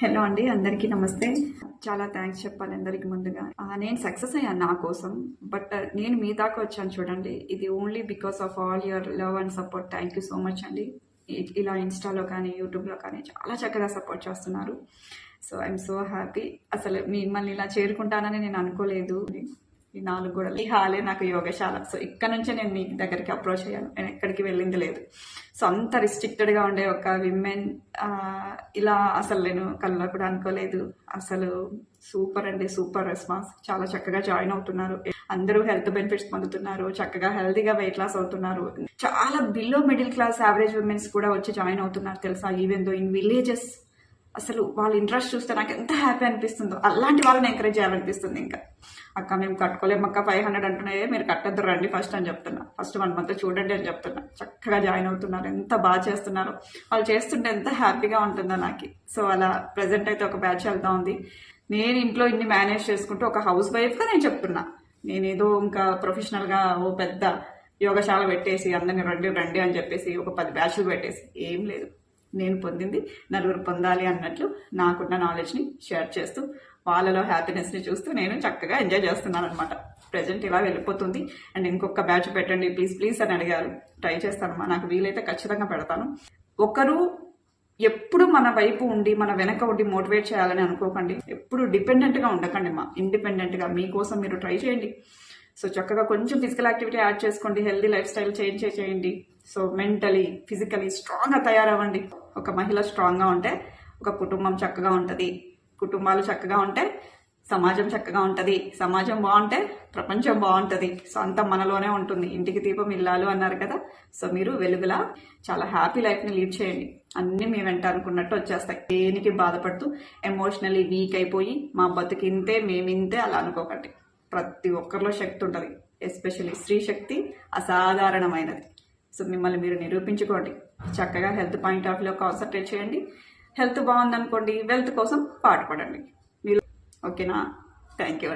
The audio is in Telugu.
హలో అండి అందరికీ నమస్తే. చాలా థ్యాంక్స్ చెప్పాలి అందరికి ముందుగా. నేను సక్సెస్ అయ్యాను నా కోసం బట్ నేను మీ దాకా వచ్చాను చూడండి. ఇది only because of all your love and support. Thank you so much అండి. ఇలా ఇన్స్టాలో కానీ యూట్యూబ్లో కానీ చాలా చక్కగా సపోర్ట్ చేస్తున్నారు. So I'm so happy. అసలు మిమ్మల్ని ఇలా చేరుకుంటానని నేను అనుకోలేదు. ఈ నాలుగు కూడా ఈ హాలే నాకు యోగశాల. సో ఇక్కడ నుంచే నేను మీ దగ్గరికి అప్రోచ్ అయ్యాను. నేను ఎక్కడికి వెళ్ళింది లేదు. సో అంత రిస్ట్రిక్టెడ్గా ఉండే ఒక విమెన్ ఇలా అసలు నేను కళ్ళ కూడా అనుకోలేదు. అసలు సూపర్ అండి సూపర్ రెస్పాన్స్ చాలా చక్కగా జాయిన్ అవుతున్నారు. అందరూ హెల్త్ బెనిఫిట్స్ పొందుతున్నారు. చక్కగా హెల్తీగా వెయిట్ లాస్ అవుతున్నారు. చాలా below middle class average womens కూడా వచ్చి జాయిన్ అవుతున్నారు. తెలుసా? ఈవెన్ దో ఇన్ విలేజెస్ అసలు వాళ్ళ ఇంట్రెస్ట్ చూస్తే నాకు ఎంత హ్యాపీ అనిపిస్తుందో. అలాంటి వాళ్ళని ఎంకరేజ్ చేయాలనిపిస్తుంది ఇంకా. అక్క మేము కట్టుకోలేము అక్క ఫైవ్ హండ్రెడ్ అంటున్నాయే మీరు కట్టద్దు రండి ఫస్ట్ అని చెప్తున్నా. ఫస్ట్ వన్ మంత్ చూడండి అని చెప్తున్నా. చక్కగా జాయిన్ అవుతున్నారు. ఎంత బాగా చేస్తున్నారు. వాళ్ళు చేస్తుంటే ఎంత హ్యాపీగా ఉంటుందో నాకు. సో అలా ప్రజెంట్ అయితే ఒక బ్యాచ్ వెళ్తా ఉంది. నేను ఇంట్లో ఇన్ని మేనేజ్ చేసుకుంటూ ఒక హౌస్ వైఫ్గా నేను చెప్తున్నా. నేనేదో ఇంకా ప్రొఫెషనల్గా ఓ పెద్ద యోగశాల పెట్టేసి అందరిని రండి రండి అని చెప్పేసి ఒక పది బ్యాచ్లు పెట్టేసి. ఏం లేదు. నేను పొందింది. నలుగురు పొందాలి అన్నట్లు నాకున్న నాలెడ్జ్ని షేర్ చేస్తూ వాళ్ళలో హ్యాపీనెస్ని చూస్తూ నేను చక్కగా ఎంజాయ్ చేస్తున్నాను అనమాట ప్రజెంట్ ఇలా వెళ్ళిపోతుంది. అండ్ ఇంకొక బ్యాచ్ పెట్టండి. ప్లీజ్ ప్లీజ్ అని అడిగారు. ట్రై చేస్తానమ్మా. నాకు వీలైతే ఖచ్చితంగా పెడతాను. ఒకరు ఎప్పుడు మన వైపు ఉండి మన వెనక ఉండి మోటివేట్ చేయాలని అనుకోకండి. ఎప్పుడు డిపెండెంట్గా ఉండకండి మా ఇండిపెండెంట్గా మీకోసం మీరు ట్రై చేయండి. సో చక్కగా కొంచెం ఫిజికల్ యాక్టివిటీ యాడ్ చేసుకోండి హెల్దీ లైఫ్ స్టైల్ చేంజ్ చేయండి. సో మెంటలీ ఫిజికలీ స్ట్రాంగ్గా తయారవ్వండి. ఒక మహిళ స్ట్రాంగ్గా ఉంటే ఒక కుటుంబం చక్కగా ఉంటుంది. కుటుంబాలు చక్కగా ఉంటే సమాజం చక్కగా ఉంటుంది. సమాజం బాగుంటే ప్రపంచం బాగుంటుంది. సో అంతా మనలోనే ఉంటుంది. ఇంటికి దీపం ఇల్లాలు అన్నారు కదా సో మీరు వెలుగులా చాలా హ్యాపీ లైఫ్ని లీడ్ చేయండి. అన్నీ మీ వెంట అనుకున్నట్టు వచ్చేస్తాయి. దేనికి బాధపడుతూ ఎమోషనలీ వీక్ అయిపోయి మా బతుకింతే మేమింతే అలా అనుకోకండి. ప్రతి ఒక్కరిలో శక్తి ఉంటుంది. ఎస్పెషల్లీ స్త్రీ శక్తి అసాధారణమైనది. సో మిమ్మల్ని మీరు నిరూపించుకోండి. చక్కగా హెల్త్ పాయింట్ ఆఫ్ వ్యూలో కాన్సన్ట్రేట్ చేయండి. హెల్త్ బాగుందనుకోండి వెల్త్ కోసం పాటుపడండి. మీరు ఓకేనా? Thank you